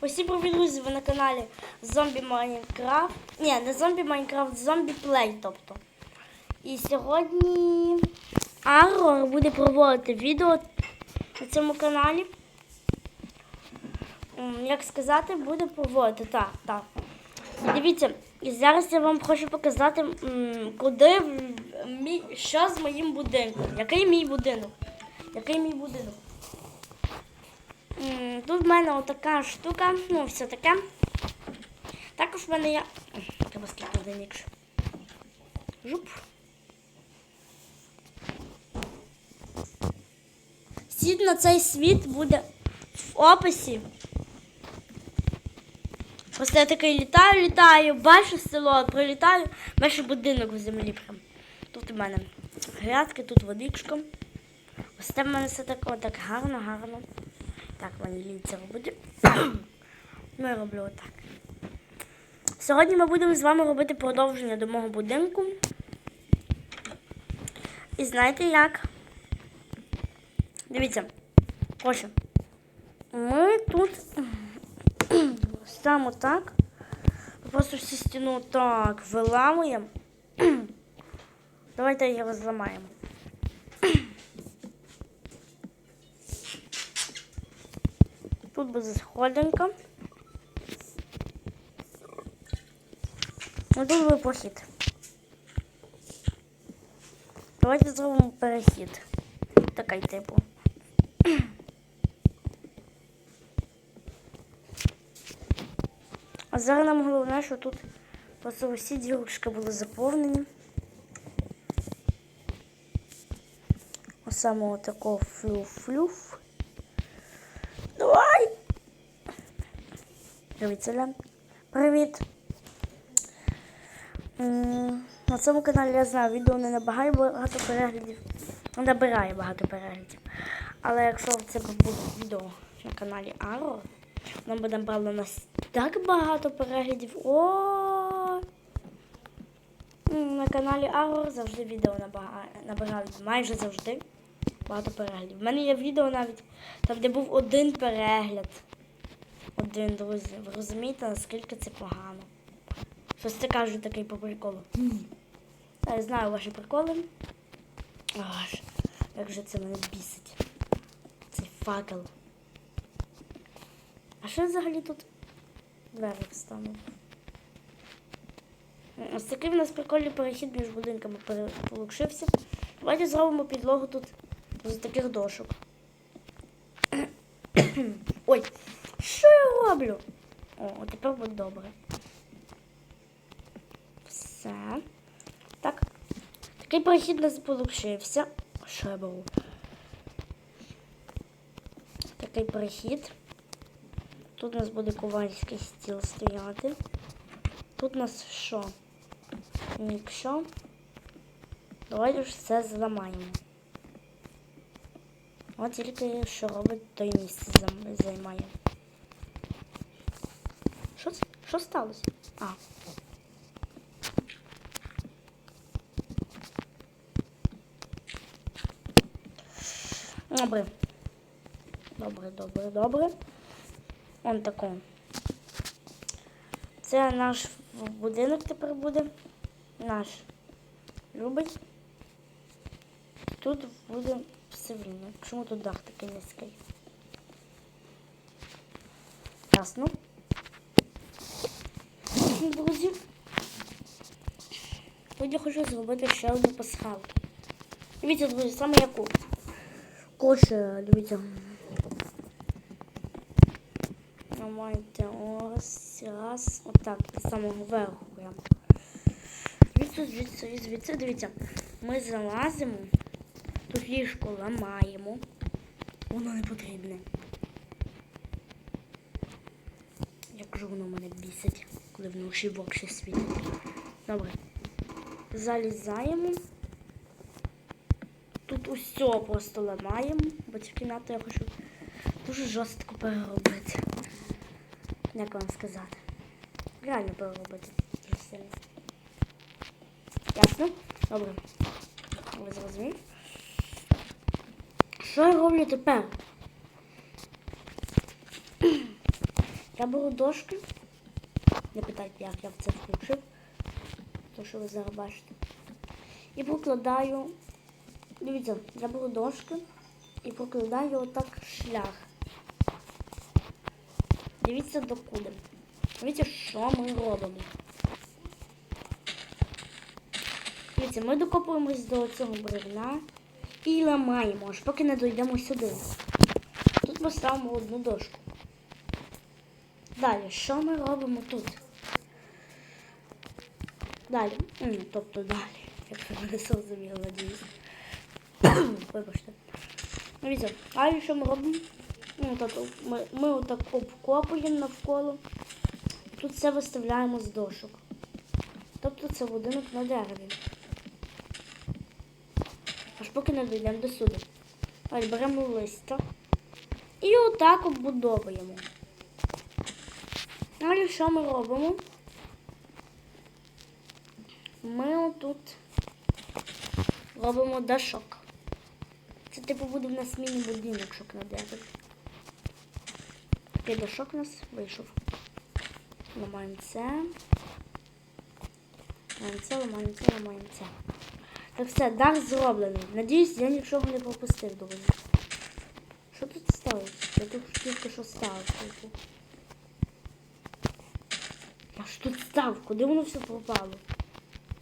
Усі привіт, друзі, ви на каналі Зомбі Майнкрафт. Ні, не Зомбі Майнкрафт, Зомбі Плей, тобто. І сьогодні Аррор буде проводити відео на цьому каналі. Як сказати, буде проводити. Так, так. Дивіться, і зараз я вам хочу показати, куди що з моїм будинком. Який мій будинок? Який мій будинок? Тут в мене отака штука, ну все таке. Також в мене є. Треба скільки одиничу. Жуп. Сід на цей світ буде в описі. Просто я такий літаю, літаю, бачу село, прилітаю, бачу будинок в землі прям. Тут у мене грядки, тут водичка. Ось це в мене все так, отак гарно, гарно. Так, мені лінця робити. Ну, я роблю отак. Сьогодні ми будемо з вами робити продовження до мого будинку. І знаєте як? Дивіться. Ось. Ми тут саме так. Просто всю стіну так виламуємо. Давайте його зламаємо. Буде сходинка. Ну тут буде похід. Давайте зробимо перехід. Такий типу. А зараз нам головне, що тут просто усі дірочки були заповнені. Ось саме отакого флюф-флюф. Давай! Привіт, Селян. Привіт. На цьому каналі я знаю, відео не набагає багато переглядів. Набирає багато переглядів. Але якщо це буде відео на каналі Аро, воно буде набрало нас так багато переглядів. О! На каналі Аро завжди відео набирають майже завжди багато переглядів. У мене є відео навіть там, де був один перегляд. Один, друзі. Ви розумієте, наскільки це погано? Щось це кажуть такий по приколу. Я знаю ваші приколи. Аж, як же це мене бісить. Цей факел. А що взагалі тут двері встануть? Ось такий в нас прикольний перехід між будинками получився. Давайте зробимо підлогу тут з таких дошок. Ой, роблю? О, тепер буде добре. Все. Так. Такий перехід у нас получився. Що я беру? Такий перехід. Тут у нас буде ковальський стіл стояти. Тут у нас що? Нічого. Давайте ж все зламаємо. От тільки що робить той місце займає. Що, що сталося? А. Добре. Добре, добре, добре. Он тако. Це наш будинок тепер буде. Наш любий. Тут буде все вільно. Чому тут дах такий низький? Ясно. Друзі. Тут я хочу зробити ще одну пасхалку. Дивіться, друзі, саме яку. Коше, дивіться. Давайте ось раз. Отак, з самого верху прямо. Звідси, звідси, звідси, дивіться. Ми залазимо, тут ліжко ламаємо. Воно не потрібне. Як же воно мене бісить, коли вночі в очі світить. Добре. Залізаємо. Тут усе просто ламаємо, бо цю кімнату я хочу дуже жорстко переробити. Як вам сказати? Реально переробити. Дуже сильно. Ясно? Добре. Ви зрозуміли? Що я роблю тепер? Я беру дошки. Не питайте, як я в це включив. То, що ви зараз бачите. І прокладаю. Дивіться, я беру дошки і прокладаю отак шлях. Дивіться докуди. Дивіться, що ми робимо. Дивіться, ми докопуємось до цього бревна і ламаємо, аж поки не дійдемо сюди. Тут поставимо одну дошку. Далі, що ми робимо тут? Далі. Тобто далі. Якщо ви не зрозуміли, надіюсь. Вибачте. Дивіться, далі що ми робимо? Ну, тобто ми, ми отак обкопуємо навколо. Тут все виставляємо з дошок. Тобто це будинок на дереві. Аж поки не дійдемо до суду. Ось беремо листя і отак оббудовуємо. Далі що ми робимо? Ми отут робимо дашок. Це типу буде в нас міні-будинок, щоб на дереві. Такий дашок у нас вийшов. Ламаємо це. Ламаємо це, ламаємо це, ламаємо це. Так все, дах зроблений. Надіюсь, я нічого не пропустив, друзі. Що тут сталося? Я тут тільки що став. типу. Я ж тут став, куди воно все пропало?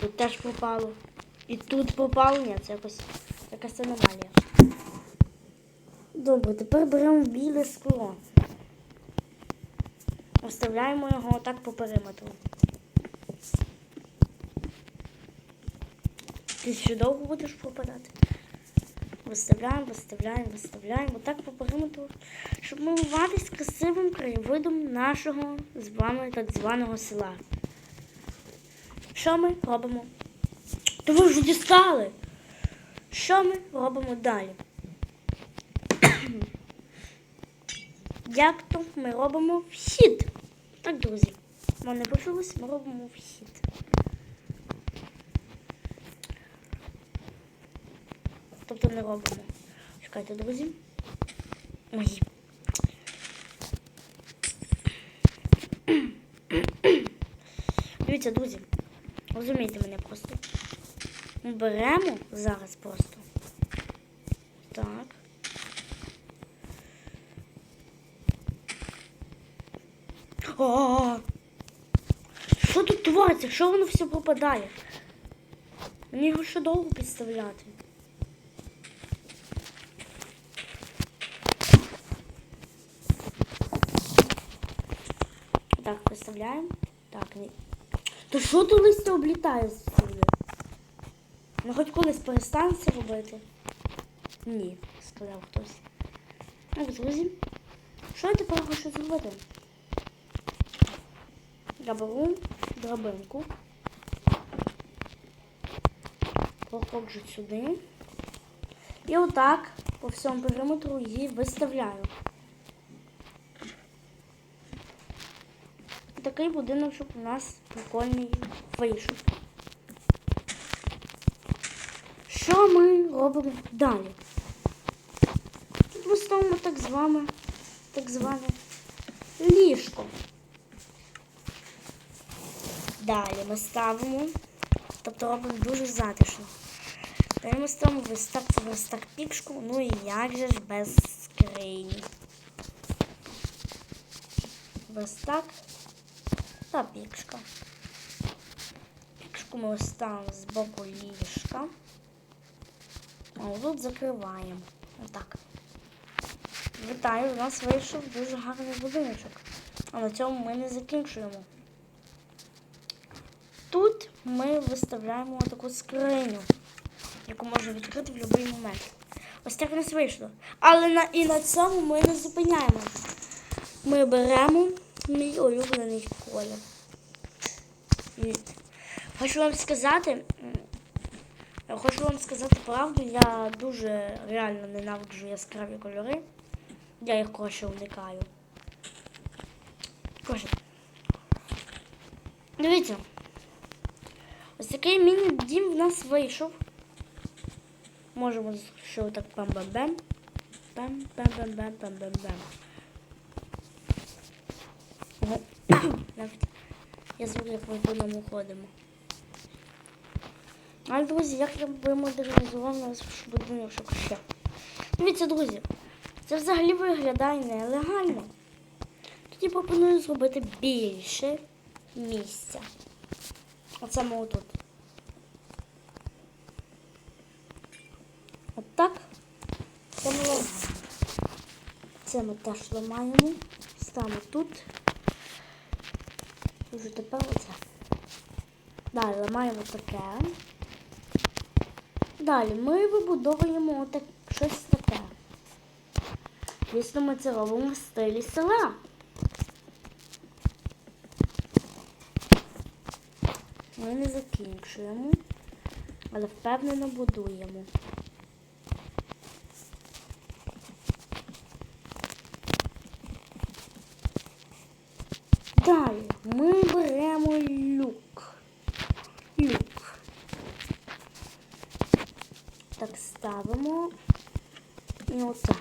Тут теж пропало. І тут пропало. Ні, це якось якась аномалія. Добре, тепер беремо біле скло. Оставляємо його отак по периметру. Ти ще довго будеш пропадати? Виставляємо, виставляємо, виставляємо отак по периметру, щоб милуватись красивим краєвидом нашого з вами так званого села. Що ми робимо? То ви вже дістали. Що ми робимо далі? Як то ми робимо вхід? Так, друзі, вам не почулось, ми робимо вхід. Тобто не робимо. Чекайте, друзі. Мої. Дивіться, друзі, розумійте мене просто. Ми беремо зараз просто. Так. А! Що тут твориться? Що воно все пропадає? Мені його ще довго підставляти. Так, представляємо. Так. То що то листя облітає сюди? Ну хоч колись перестане це робити? Ні, сказав хтось. Так, друзі. Що я тепер хочу зробити? Я беру драбинку. Проходжу сюди. І отак по всьому периметру її виставляю. Такий будиночок у нас прикольний вийшов. Що ми робимо далі? Тут ми ставимо так з вами, так зване ліжко. Далі ми ставимо, тобто робимо дуже затишно. Далі ми ставимо пікшку, ну і як же ж без скрині. Верстак та пікшка. Пікшку ми ставимо з боку ліжка. А тут закриваємо. Отак. Вітаю, у нас вийшов дуже гарний будиночок. А на цьому ми не закінчуємо. Тут ми виставляємо таку скриню, яку можна відкрити в будь-який момент. Ось так у нас вийшло. Але на, і на цьому ми не зупиняємо. Ми беремо мій улюблений колір. Хочу вам сказати, хочу вам сказати правду, я дуже реально ненавиджу яскраві кольори. Я їх коротше уникаю. Коротше. Дивіться. Ось такий міні-дім в нас вийшов. Можемо ще отак пам-бам-бам. Пам-пам-бам-бам-пам-бам-бам. Навіть я звук, як ми по ньому ходимо. Але, друзі, як я би модернізував наш будиночок ще. Дивіться, друзі, це взагалі виглядає нелегально. Тоді пропоную зробити більше місця. Оце ми отут. От так. Це ми. Теж ламаємо. Ставимо тут. Уже тепер. Далі ламаємо таке. Далі ми вибудовуємо отак, щось таке. Звісно, ми це робимо в стилі села. Ми не закінчуємо, але впевнено будуємо. Далі ми беремо люк. Люк. Так ставимо. І отак.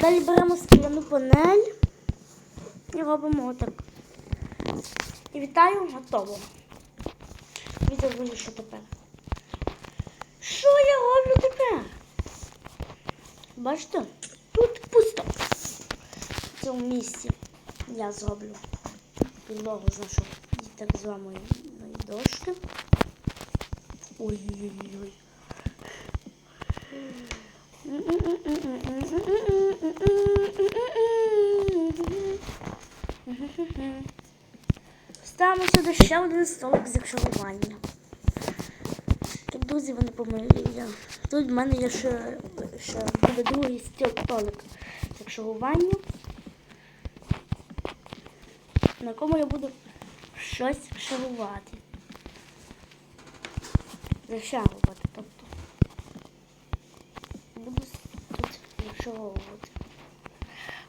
Далі беремо скляну панель і робимо отак. І вітаю, готово. Відео буде, що тепер. Що я роблю тепер? Бачите? Тут пусто. В цьому місці я зроблю підлогу з нашої так званої дошки. Ой-ой-ой. Ставимо сюди ще один столик з якшарування. Тут, друзі, вони помилі. Тут в мене є ще, ще буде другий столик з якшарування, на якому я буду щось шарувати. Зашарувати, тобто. Буду тут.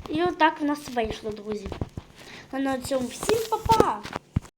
І отак в нас вийшло, друзі. А на цьому всім па-па!